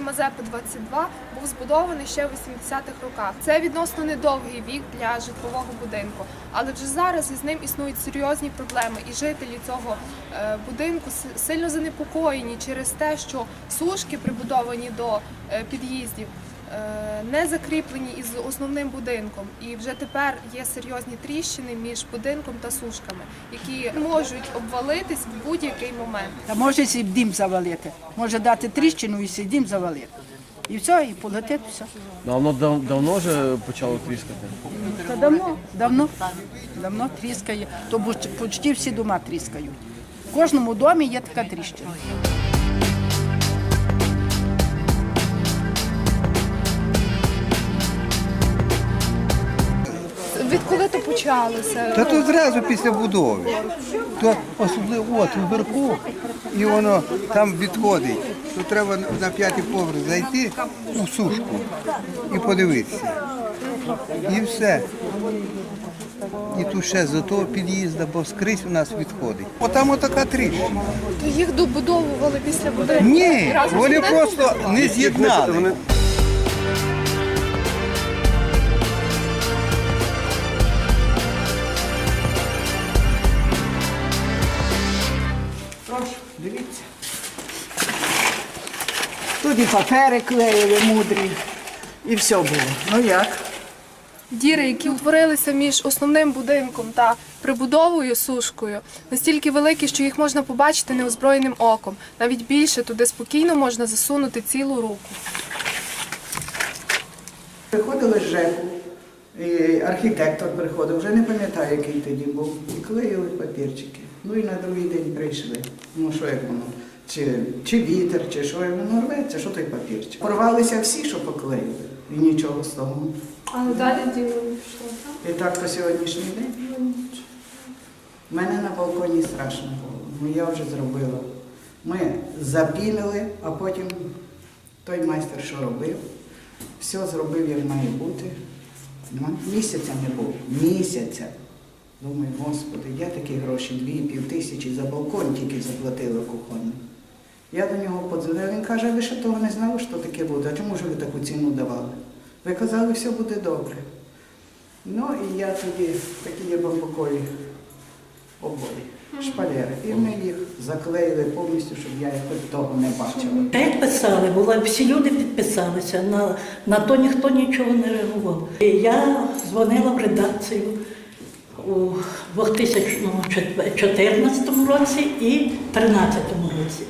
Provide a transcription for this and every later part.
Мазепи 22 був збудований ще в 80-х роках. Це відносно недовгий вік для житлового будинку, але вже зараз із ним існують серйозні проблеми, і жителі цього е, будинку сильно занепокоєні через те, що сушки, прибудовані до е, під'їздів, не закріплені із основним будинком, і вже тепер є серйозні тріщини між будинком та сушками, які можуть обвалитись в будь-який момент. Та може сі дім завалити. Може дати тріщину і дім завалити. І все, і полетить все. Ну, а воно дав- давно вже почало тріскати. Та давно, давно, давно тріскає. То почти всі дома тріскають. В кожному домі є така тріщина. Відколи то почалося? Та тут зразу після будови. То особливо от вверху, і воно там відходить. То треба на п'ятий поверх зайти у сушку і подивитися. І все. І тут ще з того під'їзду, бо скрізь у нас відходить. Отам отака тріщина. То їх добудовували після будинку? Ні, вони просто не з'єднали. Тут і папери клеїли мудрі, і все було. Ну як? Діри, які утворилися між основним будинком та прибудовою сушкою, настільки великі, що їх можна побачити неозброєним оком. Навіть більше туди спокійно можна засунути цілу руку. Приходили з ЖЕКу, і архітектор приходив, вже не пам'ятаю, який тоді був, і клеїли папірчики. Ну і на другий день прийшли. Ну що як воно? Чи, чи вітер, чи що воно рветься, що той папірчик. Порвалися всі, що поклеїли, і нічого з того. Але далі діло пішло. І так по сьогоднішній день. У мене на балконі страшно було. Ну я вже зробила. Ми запілили, а потім той майстер, що робив, все зробив, як має бути. Місяця не було. Місяця. Думаю, господи, я такі гроші, дві пів тисячі за балкон тільки заплатила кухонний. Я до нього подзвонила, він каже, ви ще того не знали, що таке буде, а чому ж ви таку ціну давали? Ви казали, все буде добре. Ну і я тоді такі є бамбукові обої, шпалери. І ми їх заклеїли повністю, щоб я якось того не бачила. Геть писали, була, всі люди підписалися, на, на то ніхто нічого не реагував. І я дзвонила в редакцію у 2014 році і 2013 році.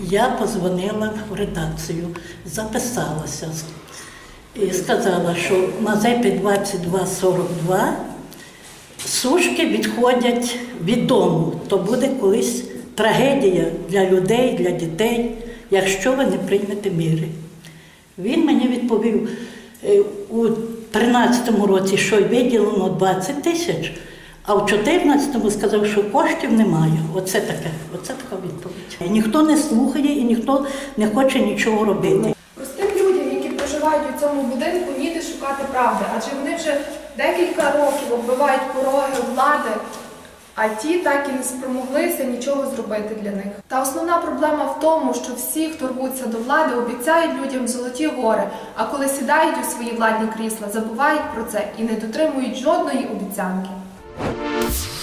Я позвонила в редакцію, записалася і сказала, що на ЗЕПі 2242 сушки відходять від дому, то буде колись трагедія для людей, для дітей, якщо ви не приймете міри. Він мені відповів е, у 13-му році, що виділено 20 тисяч, а в 14-му сказав, що коштів немає. Оце таке, оце така відповідь. Ніхто не слухає і ніхто не хоче нічого робити. Простим людям, які проживають у цьому будинку, ніде шукати правди, адже вони вже декілька років оббивають пороги влади, а ті так і не спромоглися нічого зробити для них. Та основна проблема в тому, що всі, хто рвуться до влади, обіцяють людям золоті гори, а коли сідають у свої владні крісла, забувають про це і не дотримують жодної обіцянки. you